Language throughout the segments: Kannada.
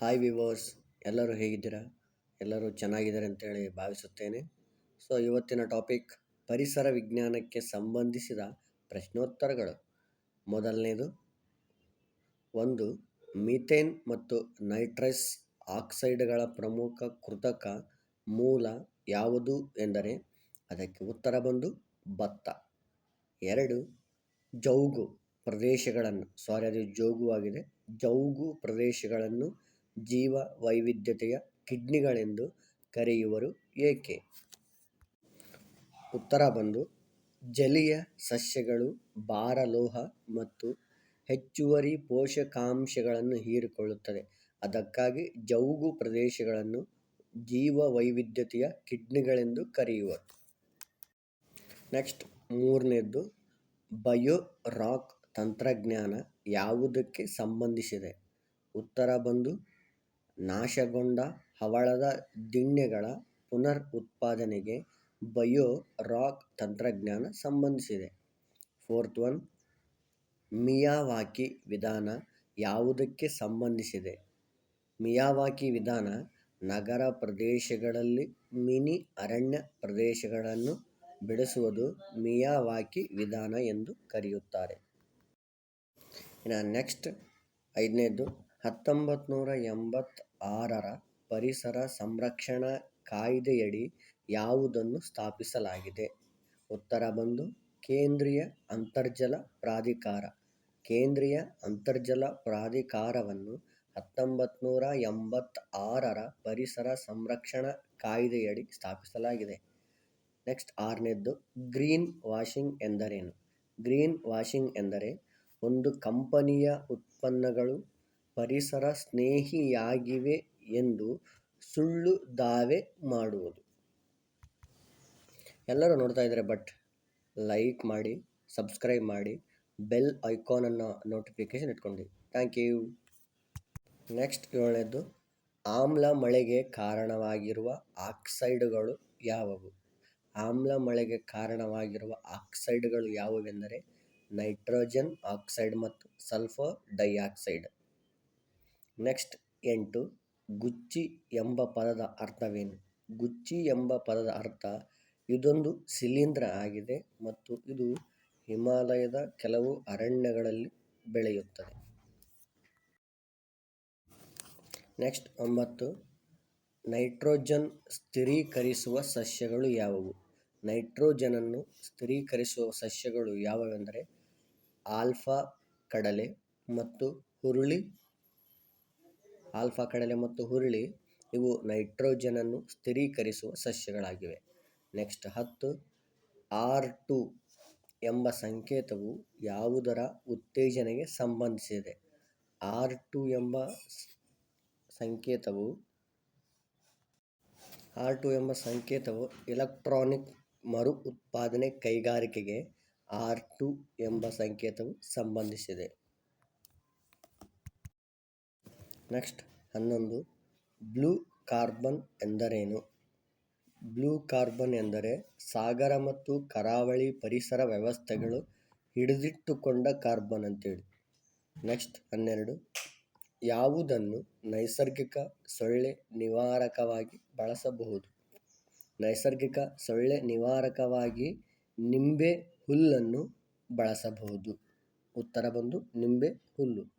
ಹಾಯ್ ವಿವರ್ಸ್ ಎಲ್ಲರೂ ಹೇಗಿದ್ದೀರಾ? ಎಲ್ಲರೂ ಚೆನ್ನಾಗಿದ್ದಾರೆ ಅಂತೇಳಿ ಭಾವಿಸುತ್ತೇನೆ. ಸೊ ಇವತ್ತಿನ ಟಾಪಿಕ್ ಪರಿಸರ ವಿಜ್ಞಾನಕ್ಕೆ ಸಂಬಂಧಿಸಿದ ಪ್ರಶ್ನೋತ್ತರಗಳು. ಮೊದಲನೇದು, ಒಂದು, ಮೀಥೇನ್ ಮತ್ತು ನೈಟ್ರಸ್ ಆಕ್ಸೈಡ್ಗಳ ಪ್ರಮುಖ ಕೃತಕ ಮೂಲ ಯಾವುದು ಎಂದರೆ, ಅದಕ್ಕೆ ಉತ್ತರ ಬಂದು ಭತ್ತ. ಎರಡು, ಜೌಗು ಪ್ರದೇಶಗಳನ್ನು ಸಾರಿ ಅದು ಜೋಗು ಆಗಿದೆ, ಜೌಗು ಪ್ರದೇಶಗಳನ್ನು ಜೀವ ವೈವಿಧ್ಯತೆಯ ಕಿಡ್ನಿಗಳೆಂದು ಕರೆಯುವರು ಏಕೆ? ಉತ್ತರ ಬಂದು, ಜಲೀಯ ಸಸ್ಯಗಳು, ಭಾರಲೋಹ ಮತ್ತು ಹೆಚ್ಚುವರಿ ಪೋಷಕಾಂಶಗಳನ್ನು ಹೀರಿಕೊಳ್ಳುತ್ತದೆ ಅದಕ್ಕಾಗಿ ಜೌಗು ಪ್ರದೇಶಗಳನ್ನು ಜೀವ ವೈವಿಧ್ಯತೆಯ ಕಿಡ್ನಿಗಳೆಂದು ಕರೆಯುವರು. ನೆಕ್ಸ್ಟ್, ಮೂರನೇದ್ದು ಬಯೋ ರಾಕ್ ತಂತ್ರಜ್ಞಾನ ಯಾವುದಕ್ಕೆ ಸಂಬಂಧಿಸಿದೆ? ಉತ್ತರ ಬಂದು ನಾಶಗೊಂಡ ಹವಳದ ದಿಣ್ಣೆಗಳ ಪುನರ್ ಉತ್ಪಾದನೆಗೆ ಬಯೋ ರಾಕ್ ತಂತ್ರಜ್ಞಾನ ಸಂಬಂಧಿಸಿದೆ. ಫೋರ್ತ್ ಒನ್, ಮಿಯಾವಾಕಿ ವಿಧಾನ ಯಾವುದಕ್ಕೆ ಸಂಬಂಧಿಸಿದೆ? ಮಿಯಾವಾಕಿ ವಿಧಾನ ನಗರ ಪ್ರದೇಶಗಳಲ್ಲಿ ಮಿನಿ ಅರಣ್ಯ ಪ್ರದೇಶಗಳನ್ನು ಬೆಳೆಸುವುದು ಮಿಯಾವಾಕಿ ವಿಧಾನ ಎಂದು ಕರೆಯುತ್ತಾರೆ. ಇನ್ನು ನೆಕ್ಸ್ಟ್, ಐದನೇದು ಹತ್ತೊಂಬತ್ತು ನೂರ ಎಂಬತ್ತಾರರ ಪರಿಸರ ಸಂರಕ್ಷಣಾ ಕಾಯ್ದೆಯಡಿ ಯಾವುದನ್ನು ಸ್ಥಾಪಿಸಲಾಗಿದೆ? ಉತ್ತರ ಬಂದು, ಕೇಂದ್ರೀಯ ಅಂತರ್ಜಲ ಪ್ರಾಧಿಕಾರ. ಕೇಂದ್ರೀಯ ಅಂತರ್ಜಲ ಪ್ರಾಧಿಕಾರವನ್ನು ಹತ್ತೊಂಬತ್ತು ನೂರ ಎಂಬತ್ತಾರರ ಪರಿಸರ ಸಂರಕ್ಷಣಾ ಕಾಯ್ದೆಯಡಿ ಸ್ಥಾಪಿಸಲಾಗಿದೆ. ನೆಕ್ಸ್ಟ್ ಆರನೇದ್ದು, ಗ್ರೀನ್ ವಾಷಿಂಗ್ ಎಂದರೇನು? ಗ್ರೀನ್ ವಾಷಿಂಗ್ ಎಂದರೆ ಒಂದು ಕಂಪನಿಯ ಉತ್ಪನ್ನಗಳು ಪರಿಸರ ಸ್ನೇಹಿಯಾಗಿವೆ ಎಂದು ಸುಳ್ಳು ದಾವೆ ಮಾಡುವುದು. ಎಲ್ಲರೂ ನೋಡ್ತಾ ಇದ್ದಾರೆ ಬಟ್ ಲೈಕ್ ಮಾಡಿ, ಸಬ್ಸ್ಕ್ರೈಬ್ ಮಾಡಿ, ಬೆಲ್ ಐಕಾನನ್ನು ನೋಟಿಫಿಕೇಶನ್ ಇಟ್ಕೊಂಡು. Thank you. ನೆಕ್ಸ್ಟ್ ಏಳನೇದು ಆಮ್ಲ ಮಳೆಗೆ ಕಾರಣವಾಗಿರುವ ಆಕ್ಸೈಡ್ಗಳು ಯಾವುವು? ಆಮ್ಲ ಮಳೆಗೆ ಕಾರಣವಾಗಿರುವ ಆಕ್ಸೈಡ್ಗಳು ಯಾವುವೆಂದರೆ ನೈಟ್ರೋಜನ್ ಆಕ್ಸೈಡ್ ಮತ್ತು ಸಲ್ಫರ್ ಡೈಆಕ್ಸೈಡ್. ನೆಕ್ಸ್ಟ್ ಎಂಟು ಗುಚ್ಚಿ ಎಂಬ ಪದದ ಅರ್ಥವೇನು? ಗುಚ್ಚಿ ಎಂಬ ಪದದ ಅರ್ಥ ಇದೊಂದು ಶಿಲೀಂಧ್ರ ಆಗಿದೆ ಮತ್ತು ಇದು ಹಿಮಾಲಯದ ಕೆಲವು ಅರಣ್ಯಗಳಲ್ಲಿ ಬೆಳೆಯುತ್ತದೆ. ನೆಕ್ಸ್ಟ್ ಒಂಬತ್ತು ನೈಟ್ರೋಜನ್ ಸ್ಥಿರೀಕರಿಸುವ ಸಸ್ಯಗಳು ಯಾವುವು? ನೈಟ್ರೋಜನನ್ನು ಸ್ಥಿರೀಕರಿಸುವ ಸಸ್ಯಗಳು ಯಾವುವೆಂದರೆ ಆಲ್ಫಾ, ಕಡಲೆ ಮತ್ತು ಹುರುಳಿ ಆಲ್ಫಾ ಕಡಲೆ ಮತ್ತು ಹುರುಳಿ, ಇವು ನೈಟ್ರೋಜನನ್ನು ಸ್ಥಿರೀಕರಿಸುವ ಸಸ್ಯಗಳಾಗಿವೆ. ನೆಕ್ಸ್ಟ್, ಹತ್ತು, ಆರ್ ಟು ಎಂಬ ಸಂಕೇತವು ಯಾವುದರ ಉತ್ತೇಜನೆಗೆ ಸಂಬಂಧಿಸಿದೆ? ಆರ್ ಟು ಎಂಬ ಸಂಕೇತವು, ಆರ್ ಟು ಎಂಬ ಸಂಕೇತವು ಎಲೆಕ್ಟ್ರಾನಿಕ್ ಮರು ಉತ್ಪಾದನೆ ಕೈಗಾರಿಕೆಗೆ ಆರ್ ಟು ಎಂಬ ಸಂಕೇತವು ಸಂಬಂಧಿಸಿದೆ. ನೆಕ್ಸ್ಟ್ ಹನ್ನೊಂದು. ಬ್ಲೂ ಕಾರ್ಬನ್ ಎಂದರೇನು? ಬ್ಲೂ ಕಾರ್ಬನ್ ಎಂದರೆ ಸಾಗರ ಮತ್ತು ಕರಾವಳಿ ಪರಿಸರ ವ್ಯವಸ್ಥೆಗಳು ಹಿಡಿದಿಟ್ಟುಕೊಂಡ ಕಾರ್ಬನ್ ಅಂತೇಳಿ. ನೆಕ್ಸ್ಟ್ ಹನ್ನೆರಡು. ಯಾವುದನ್ನು ನೈಸರ್ಗಿಕ ಸೊಳ್ಳೆ ನಿವಾರಕವಾಗಿ ಬಳಸಬಹುದು? ನೈಸರ್ಗಿಕ ಸೊಳ್ಳೆ ನಿವಾರಕವಾಗಿ ನಿಂಬೆ ಹುಲ್ಲನ್ನು ಬಳಸಬಹುದು. ಉತ್ತರ ಬಂದು ನಿಂಬೆ ಹುಲ್ಲು.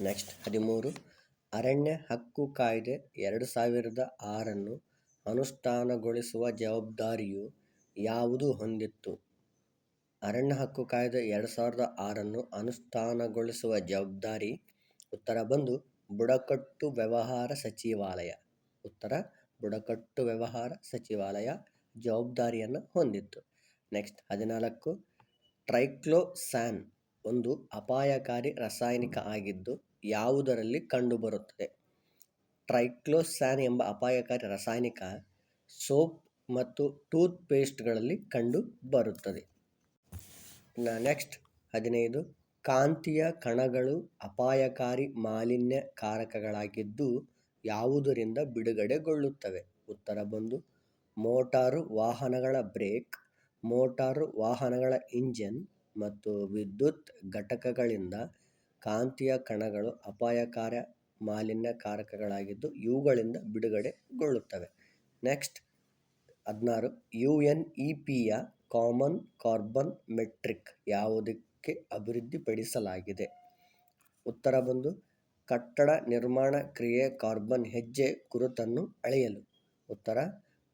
ನೆಕ್ಸ್ಟ್ ಹದಿಮೂರು. ಅರಣ್ಯ ಹಕ್ಕು ಕಾಯ್ದೆ ಎರಡು ಸಾವಿರದ ಆರನ್ನು ಅನುಷ್ಠಾನಗೊಳಿಸುವ ಜವಾಬ್ದಾರಿಯು ಯಾವುದು ಹೊಂದಿತ್ತು? ಅರಣ್ಯ ಹಕ್ಕು ಕಾಯ್ದೆ ಎರಡು ಸಾವಿರದ ಆರನ್ನು ಅನುಷ್ಠಾನಗೊಳಿಸುವ ಜವಾಬ್ದಾರಿ? ಉತ್ತರ ಬಂದು, ಬುಡಕಟ್ಟು ವ್ಯವಹಾರ ಸಚಿವಾಲಯ. ಉತ್ತರ, ಬುಡಕಟ್ಟು ವ್ಯವಹಾರ ಸಚಿವಾಲಯ ಜವಾಬ್ದಾರಿಯನ್ನು ಹೊಂದಿತ್ತು. ನೆಕ್ಸ್ಟ್ ಹದಿನಾಲ್ಕು, ಟ್ರೈಕ್ಲೋಸ್ಯಾನ್. ಒಂದು ಅಪಾಯಕಾರಿ ರಾಸಾಯನಿಕ ಆಗಿದ್ದು ಯಾವುದರಲ್ಲಿ ಕಂಡುಬರುತ್ತದೆ? ಟ್ರೈಕ್ಲೋಸಾನ್ ಎಂಬ ಅಪಾಯಕಾರಿ ರಾಸಾಯನಿಕ ಸೋಪ್ ಮತ್ತು ಟೂತ್ ಪೇಸ್ಟ್ಗಳಲ್ಲಿ ಕಂಡು ಬರುತ್ತದೆ ನೆಕ್ಸ್ಟ್ ಹದಿನೈದು, ಕಾಂತೀಯ ಕಣಗಳು ಅಪಾಯಕಾರಿ ಮಾಲಿನ್ಯಕಾರಕಗಳಾಗಿದ್ದು ಯಾವುದರಿಂದ ಬಿಡುಗಡೆಗೊಳ್ಳುತ್ತವೆ? ಉತ್ತರ ಬಂದು, ಮೋಟಾರು ವಾಹನಗಳ ಬ್ರೇಕ್, ಮೋಟಾರು ವಾಹನಗಳ ಇಂಜಿನ್ ಮತ್ತು ವಿದ್ಯುತ್ ಘಟಕಗಳಿಂದ ಕಾಂತೀಯ ಕಣಗಳು ಅಪಾಯಕಾರಿ ಮಾಲಿನ್ಯಕಾರಕಗಳಾಗಿದ್ದು ಇವುಗಳಿಂದ ಬಿಡುಗಡೆಗೊಳ್ಳುತ್ತವೆ. ನೆಕ್ಸ್ಟ್, ಹದಿನಾರು ಯು ಎನ್ ಇ ಪಿಯ ಕಾಮನ್ ಕಾರ್ಬನ್ ಮೆಟ್ರಿಕ್ ಯಾವುದಕ್ಕೆ ಅಭಿವೃದ್ಧಿಪಡಿಸಲಾಗಿದೆ? ಉತ್ತರ ಬಂದು, ಕಟ್ಟಡ ನಿರ್ಮಾಣ ಕ್ರಿಯೆ ಕಾರ್ಬನ್ ಹೆಜ್ಜೆ ಗುರುತನ್ನು ಅಳೆಯಲು. ಉತ್ತರ,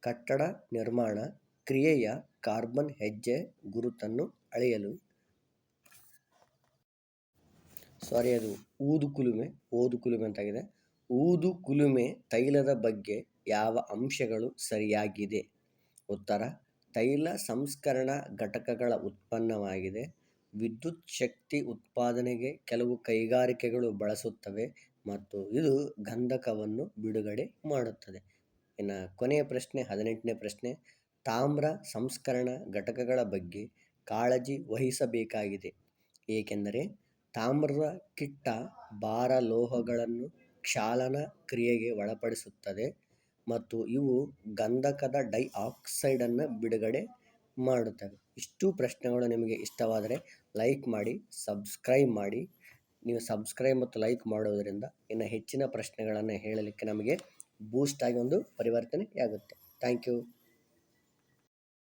ಕಟ್ಟಡ ನಿರ್ಮಾಣ ಕ್ರಿಯೆಯ ಕಾರ್ಬನ್ ಹೆಜ್ಜೆ ಗುರುತನ್ನು ಅಳೆಯಲು. ಸಾರಿ ಅದು ಊದು ಕುಲುಮೆ, ಓದು ಕುಲುಮೆ ಅಂತಾಗಿದೆ. ಊದು ಕುಲುಮೆ ತೈಲದ ಬಗ್ಗೆ ಯಾವ ಅಂಶಗಳು ಸರಿಯಾಗಿದೆ? ಉತ್ತರ, ತೈಲ ಸಂಸ್ಕರಣಾ ಘಟಕಗಳ ಉತ್ಪನ್ನವಾಗಿದೆ. ವಿದ್ಯುತ್ ಶಕ್ತಿ ಉತ್ಪಾದನೆಗೆ ಕೆಲವು ಕೈಗಾರಿಕೆಗಳು ಬಳಸುತ್ತವೆ ಮತ್ತು ಇದು ಗಂಧಕವನ್ನು ಬಿಡುಗಡೆ ಮಾಡುತ್ತದೆ. ಇನ್ನು ಕೊನೆಯ ಪ್ರಶ್ನೆ, ಹದಿನೆಂಟನೇ ಪ್ರಶ್ನೆ, ತಾಮ್ರ ಸಂಸ್ಕರಣ ಘಟಕಗಳ ಬಗ್ಗೆ ಕಾಳಜಿ ವಹಿಸಬೇಕಾಗಿದೆ. ಏಕೆಂದರೆ ತಾಮ್ರದ ಕಿಟ್ಟ ಭಾರ ಲೋಹಗಳನ್ನು ಕ್ಷಾಲನ ಕ್ರಿಯೆಗೆ ಒಳಪಡಿಸುತ್ತದೆ ಮತ್ತು ಇವು ಗಂಧಕದ ಡೈಆಕ್ಸೈಡನ್ನು ಬಿಡುಗಡೆ ಮಾಡುತ್ತವೆ. ಇಷ್ಟು ಪ್ರಶ್ನೆಗಳು ನಿಮಗೆ ಇಷ್ಟವಾದರೆ ಲೈಕ್ ಮಾಡಿ, ಸಬ್ಸ್ಕ್ರೈಬ್ ಮಾಡಿ. ನೀವು ಸಬ್ಸ್ಕ್ರೈಬ್ ಮತ್ತು ಲೈಕ್ ಮಾಡೋದರಿಂದ ಇನ್ನು ಹೆಚ್ಚಿನ ಪ್ರಶ್ನೆಗಳನ್ನು ಹೇಳಲಿಕ್ಕೆ ನಮಗೆ ಬೂಸ್ಟ್ ಆಗಿ ಒಂದು ಪರಿವರ್ತನೆ ಆಗುತ್ತೆ ಥ್ಯಾಂಕ್ ಯು.